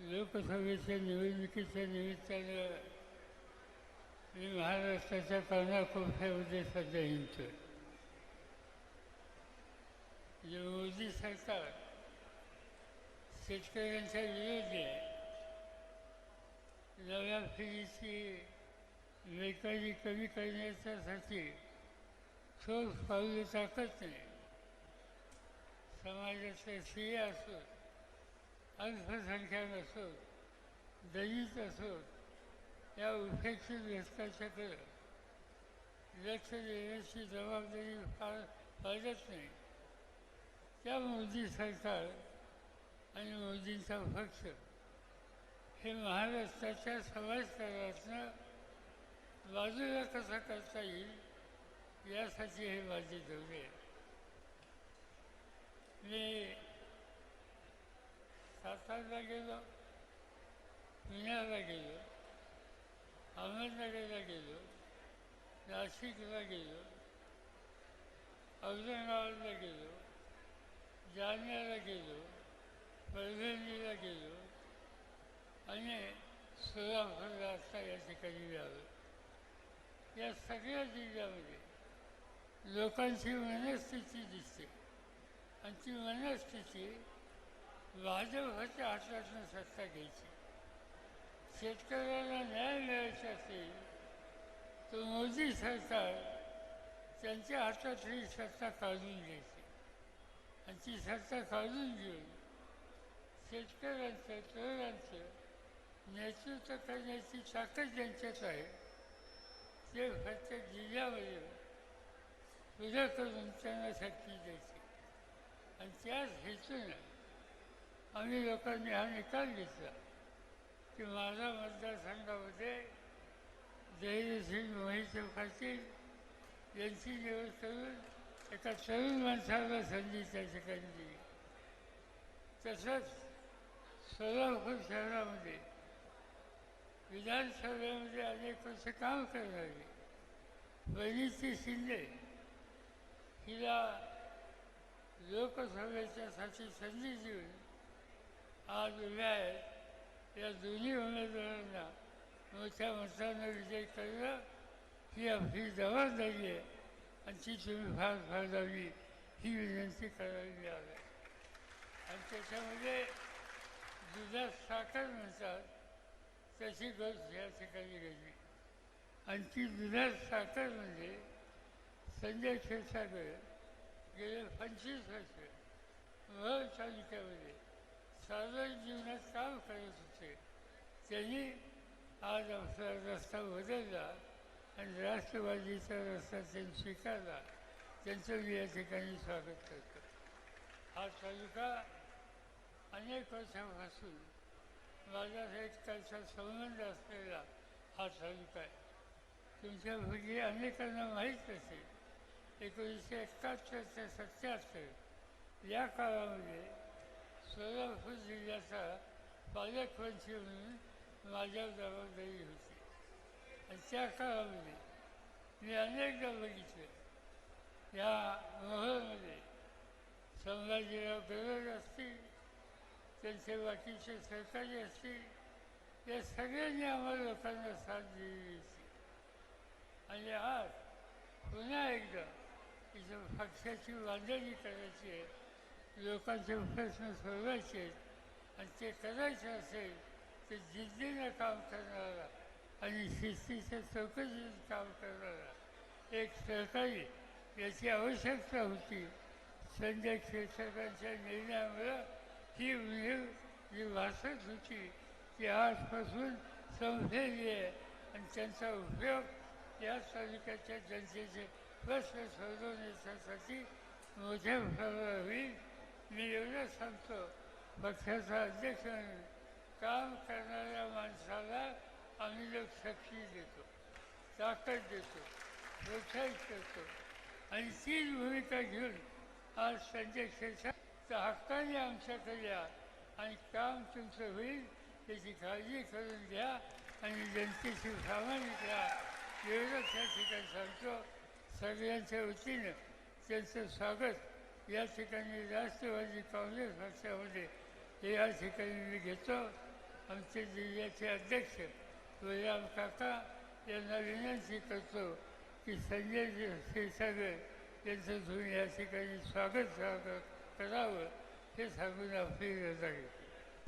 लोकसभेच्या निवडणुकीच्या निमित्तानं मी महाराष्ट्राच्या कानाकोपऱ्यामध्ये सध्या येतो जे मोदी सरकार शेतकऱ्यांच्या विरोधी नव्या पिढीची बेकारी कमी करण्याच्यासाठी ठोस पावले टाकत नाही. समाजाचे स्त्रिया असो अल्पसंख्याक असोत दलित असोत या उपेक्षित घटकाच्याकडे लक्ष देण्याची जबाबदारी फार पाळत नाही. त्या मोदी सरकार आणि मोदींचा पक्ष हे महाराष्ट्राच्या समाजकारणातनं बाजूला कसा करता येईल यासाठी हे माझे दौरे आहे. मी सातारला गेलो पुण्याला गेलो अहमदनगरला गेलो नाशिकला गेलो औरंगाबादला गेलो जालन्याला गेलो परभणीला गेलो आणि सोलापूरला आता या ठिकाणी मिळालं या सगळ्या जिल्ह्यामध्ये लोकांची मनस्थिती दिसते आणि ती मनस्थिती भाजपच्या हातातून सत्ता घ्यायची शेतकऱ्याला न्याय मिळायचा असेल तर मोदी सरकार त्यांच्या हातातली सत्ता काढून घ्यायची. आणि ती सत्ता काढून घेऊन शेतकऱ्यांचं तरुणांचं नेतृत्व करण्याची ताकद ज्यांच्यात आहे. ते प्रत्येक जिल्ह्यामध्ये पुढं करून त्यांना शक्ती द्यायची. आणि त्याच हेतूनं आम्ही लोकांनी हा निकाल घेतला की माझा मतदारसंघामध्ये धैर्यशील मोहिते पाटील यांची निवड करून एका तरुण माणसाला संधी त्या ठिकाणी दिली. तसंच सोलापूर शहरामध्ये विधानसभेमध्ये अनेक वर्ष काम करणारी वनिती शिंदे हिला लोकसभेच्यासाठी संधी देऊन आज उभ्या आहेत या दोन्ही उमेदवारांना मोठ्या मतांना विजय करणं ही आपली जबाबदारी आहे आणि ती तुम्ही फार फारदावी ही विनंती करावी मिळावी आणि त्याच्यामध्ये दुधात साखर म्हणतात तशी गोष्ट या ठिकाणी घडली आणि ती दुधात साखर म्हणजे संजय क्षीरसागर गेले पंचवीस वर्ष महल तालुक्यामध्ये साधारण जीवनात काम करत होते. त्यांनी आज आपला रस्ता बदलला आणि राष्ट्रवादीचा रस्ता त्यांनी स्वीकारला. त्यांचं मी या ठिकाणी स्वागत करतो. हा तालुका अनेक वर्षापासून माझा त्याचा संबंध असलेला हा तालुका आहे. तुमच्यापैकी अनेकांना माहीत असेल एकोणीसशे एकाहत्तर ते सत्याहत्तर या काळामध्ये सोलापूर जिल्ह्याचा पालकमंत्री म्हणून माझ्या जबाबदारी होती आणि त्या काळामध्ये मी अनेकदा बघितलं या मोहळमध्ये संभाजीराव गरज असतील त्यांचे बाकीचे सहकारी असतील या सगळ्यांनी आम्हाला लोकांना साथ दिलेली होती आणि आज पुन्हा एकदा इथं पक्षाची बांधणी करायची आहे लोकांचे प्रश्न सोडवायचे आहेत आणि ते करायचं असेल तर जिद्दीनं काम करणारा आणि शिस्तीच्या चौकशीत काम करणारा एक सहकारी याची आवश्यकता होती. संजय क्षेत्रकांच्या निर्णयामुळं ही उणीव जी भासत होती ती आजपासून संपलेली आहे आणि त्यांचा उपयोग या तालुक्याच्या जनतेचे प्रश्न सोडवण्यासाठी मोठ्या प्रमाणात होईल. मी एवढं सांगतो पक्षाचा अध्यक्ष म्हणून काम करणाऱ्या माणसाला आम्ही लोक शक्ती देतो ताकद देतो प्रोत्साहित करतो आणि तीच भूमिका घेऊन आज संजय क्षेत्रात हक्काने आमच्याकडे या आणि काम तुमचं होईल त्याची काळजी करून घ्या आणि जनतेशी सामाजिक राहा एवढं त्या ठिकाणी सांगतो. सगळ्यांच्या वतीनं त्यांचं स्वागत. या ठिकाणी राष्ट्रवादी काँग्रेस पक्षामध्ये हे या ठिकाणी मी घेतो. आमचे जिल्ह्याचे अध्यक्ष बलराम काका यांना विनंती करतो की संजय क्षीरसागर यांचं तुम्ही या ठिकाणी स्वागत स्वागत करावं हे सांगून आपली रजा घेतो